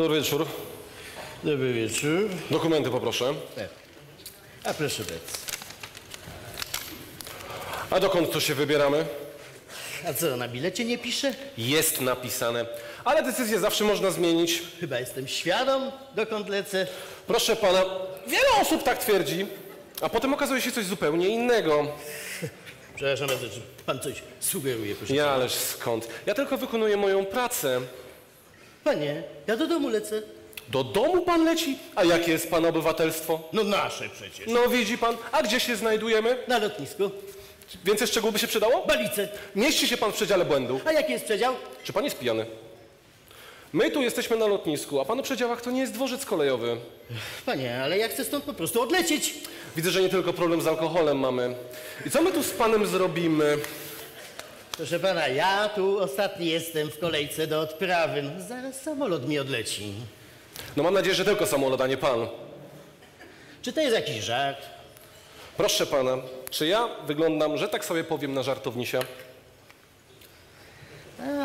Dobry wieczór. Dobry wieczór. Dokumenty poproszę. A proszę bardzo. A dokąd to się wybieramy? A co, na bilecie nie pisze? Jest napisane. Ale decyzję zawsze można zmienić. Chyba jestem świadom, dokąd lecę. Proszę pana, wiele osób tak twierdzi, a potem okazuje się coś zupełnie innego. Przepraszam bardzo, czy pan coś sugeruje, proszę Ja, ależ skąd? Ja tylko wykonuję moją pracę. Panie, ja do domu lecę. Do domu pan leci? A jakie jest pana obywatelstwo? No nasze przecież. No widzi pan, a gdzie się znajdujemy? Na lotnisku. Więcej szczegółów by się przydało? Balice. Mieści się pan w przedziale błędu. A jaki jest przedział? Czy pan jest pijany? My tu jesteśmy na lotnisku, a panu przedziałach to nie jest dworzec kolejowy. Panie, ale ja chcę stąd po prostu odlecieć. Widzę, że nie tylko problem z alkoholem mamy. I co my tu z panem zrobimy? Proszę pana, ja tu ostatni jestem w kolejce do odprawy. No, zaraz samolot mi odleci. No mam nadzieję, że tylko samolot, a nie pan. Czy to jest jakiś żart? Proszę pana, czy ja wyglądam, że tak sobie powiem, na żartownisia?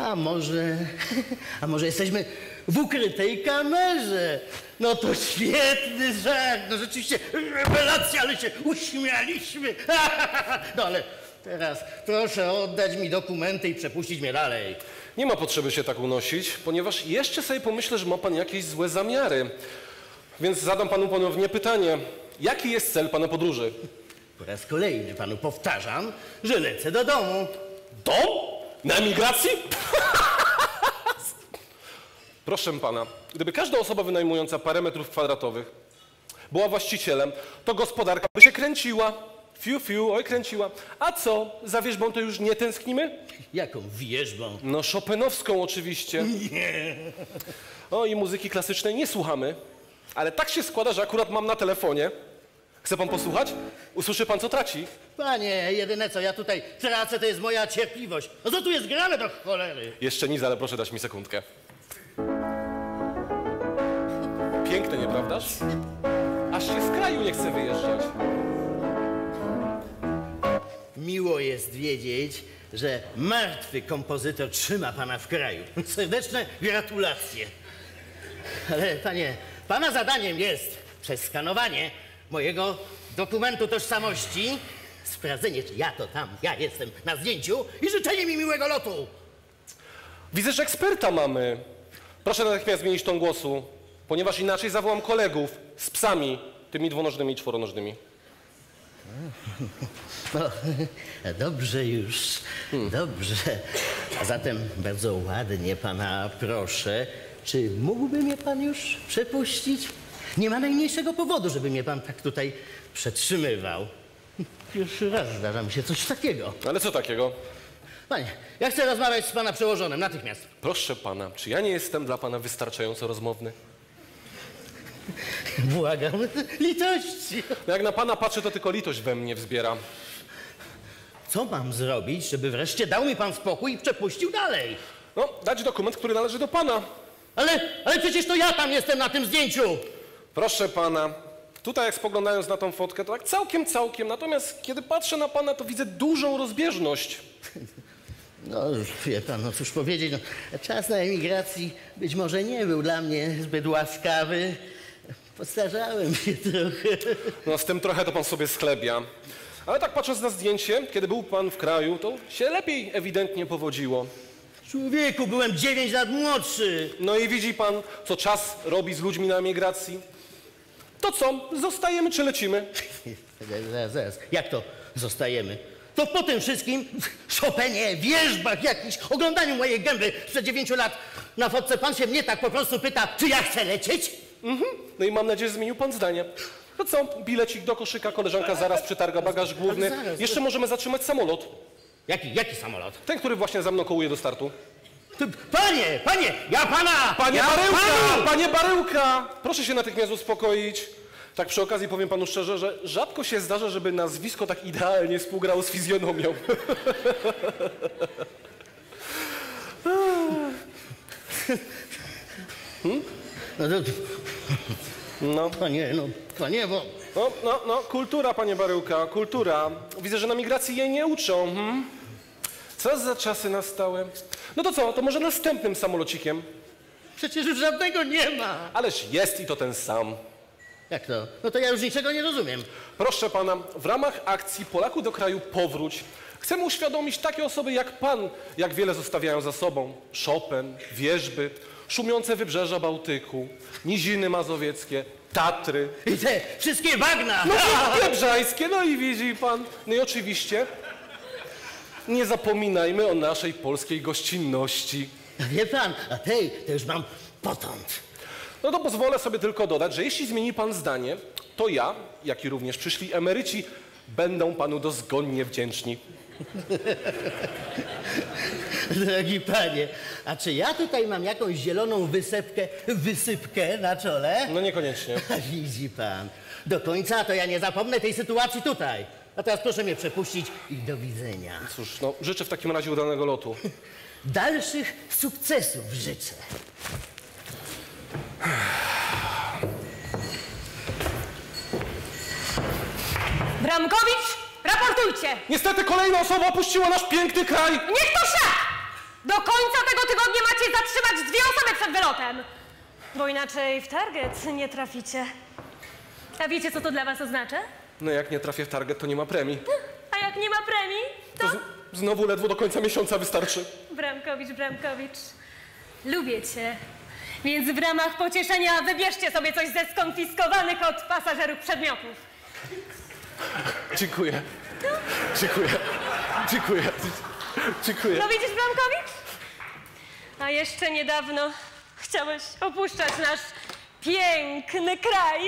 A może, a może jesteśmy w ukrytej kamerze? No to świetny żart, no rzeczywiście rewelacja, ale się uśmialiśmy. No ale teraz proszę oddać mi dokumenty i przepuścić mnie dalej. Nie ma potrzeby się tak unosić, ponieważ jeszcze sobie pomyślę, że ma pan jakieś złe zamiary. Więc zadam panu ponownie pytanie. Jaki jest cel pana podróży? Po raz kolejny panu powtarzam, że lecę do domu. Dom? Na emigracji? Proszę pana, gdyby każda osoba wynajmująca parę metrów kwadratowych była właścicielem, to gospodarka by się kręciła. Fiu, fiu, oj, kręciła. A co, za wierzbą to już nie tęsknimy? Jaką wierzbą? No, Chopinowską oczywiście. Nie. O, i muzyki klasycznej nie słuchamy, ale tak się składa, że akurat mam na telefonie. Chce pan posłuchać? Usłyszy pan, co traci. Panie, jedyne co ja tutaj tracę, to jest moja cierpliwość. No co tu jest grane do cholery? Jeszcze nic, ale proszę dać mi sekundkę. Piękne, nieprawdaż? Aż się z kraju nie chce wyjeżdżać. Miło jest wiedzieć, że martwy kompozytor trzyma pana w kraju. Serdeczne gratulacje. Ale panie, pana zadaniem jest przeskanowanie mojego dokumentu tożsamości, sprawdzenie, czy ja to tam, ja jestem na zdjęciu i życzenie mi miłego lotu. Widzę, że eksperta mamy. Proszę natychmiast zmienić ton głosu, ponieważ inaczej zawołam kolegów z psami, tymi dwunożnymi i czworonożnymi. No, dobrze już, dobrze. A zatem bardzo ładnie pana proszę, czy mógłby mnie pan już przepuścić? Nie ma najmniejszego powodu, żeby mnie pan tak tutaj przetrzymywał. Pierwszy raz zdarza mi się coś takiego. Ale co takiego? Panie, ja chcę rozmawiać z pana przełożonym natychmiast. Proszę pana, czy ja nie jestem dla pana wystarczająco rozmowny? Błagam, litości. No jak na pana patrzę, to tylko litość we mnie wzbiera. Co mam zrobić, żeby wreszcie dał mi pan spokój i przepuścił dalej? No, dać dokument, który należy do pana. Ale, ale przecież to ja tam jestem na tym zdjęciu. Proszę pana, tutaj jak spoglądając na tą fotkę, to tak całkiem, całkiem. Natomiast kiedy patrzę na pana, to widzę dużą rozbieżność. No, wie pan, no cóż powiedzieć, no, czas na emigracji być może nie był dla mnie zbyt łaskawy. Postarzałem się trochę. No z tym trochę to pan sobie schlebia. Ale tak patrząc na zdjęcie, kiedy był pan w kraju, to się lepiej ewidentnie powodziło. Człowieku, byłem 9 lat młodszy. No i widzi pan, co czas robi z ludźmi na emigracji? To co, zostajemy czy lecimy? Zaraz, zaraz, jak to zostajemy? To po tym wszystkim w Chopinie, wierzbach jakichś, oglądaniu mojej gęby sprzed 9 lat na fotce pan się mnie tak po prostu pyta, czy ja chcę lecieć? Mhm. No i mam nadzieję, że zmienił pan zdanie. To co, bilecik do koszyka, koleżanka zaraz przetarga bagaż główny. Zaraz, Jeszcze możemy zatrzymać samolot. Jaki, jaki samolot? Ten, który właśnie za mną kołuje do startu. Ty, Panie, panie, ja pana! Panie ja Baryłka! panu! Panie Baryłka! Proszę się natychmiast uspokoić. Tak przy okazji powiem panu szczerze, że rzadko się zdarza, żeby nazwisko tak idealnie współgrało z fizjonomią. No, to, No, panie, no, panie, bo... no, no, no, kultura, panie Baryłka, kultura. Widzę, że na migracji jej nie uczą. Hmm? Co za czasy nastały? No to co, to może następnym samolocikiem? Przecież już żadnego nie ma. Ależ jest i to ten sam. Jak to? No to ja już niczego nie rozumiem. Proszę pana, w ramach akcji Polaku do kraju powróć chcemy uświadomić takie osoby jak pan, jak wiele zostawiają za sobą. Chopin, wieżby, szumiące wybrzeża Bałtyku, niziny mazowieckie, Tatry, I te wszystkie bagna! no Biebrzańskie, no i widzi pan. No i oczywiście nie zapominajmy o naszej polskiej gościnności. Wie pan, a tej to już mam potąd. No to pozwolę sobie tylko dodać, że jeśli zmieni pan zdanie, to ja, jak i również przyszli emeryci, będą panu dozgonnie wdzięczni. Drogi panie, a czy ja tutaj mam jakąś zieloną wysepkę, wysypkę na czole? No niekoniecznie. A widzi pan, do końca to ja nie zapomnę tej sytuacji tutaj. A teraz proszę mnie przepuścić i do widzenia. Cóż, no życzę w takim razie udanego lotu. Dalszych sukcesów życzę. Bramkowicz, raportujcie! Niestety kolejna osoba opuściła nasz piękny kraj. Niech to szak! Do końca tego tygodnia macie zatrzymać dwie osoby przed wylotem! Bo inaczej w target nie traficie. A wiecie, co to dla was oznacza? No jak nie trafię w target, to nie ma premii. A jak nie ma premii, to... To z, znowu ledwo do końca miesiąca wystarczy. Bramkowicz, Bramkowicz, lubię cię. Więc w ramach pocieszenia wybierzcie sobie coś ze skonfiskowanych od pasażerów przedmiotów. Dziękuję. Dziękuję. Dziękuję. Dziękuję. No widzisz, Bramkowicz? A jeszcze niedawno chciałeś opuszczać nasz piękny kraj.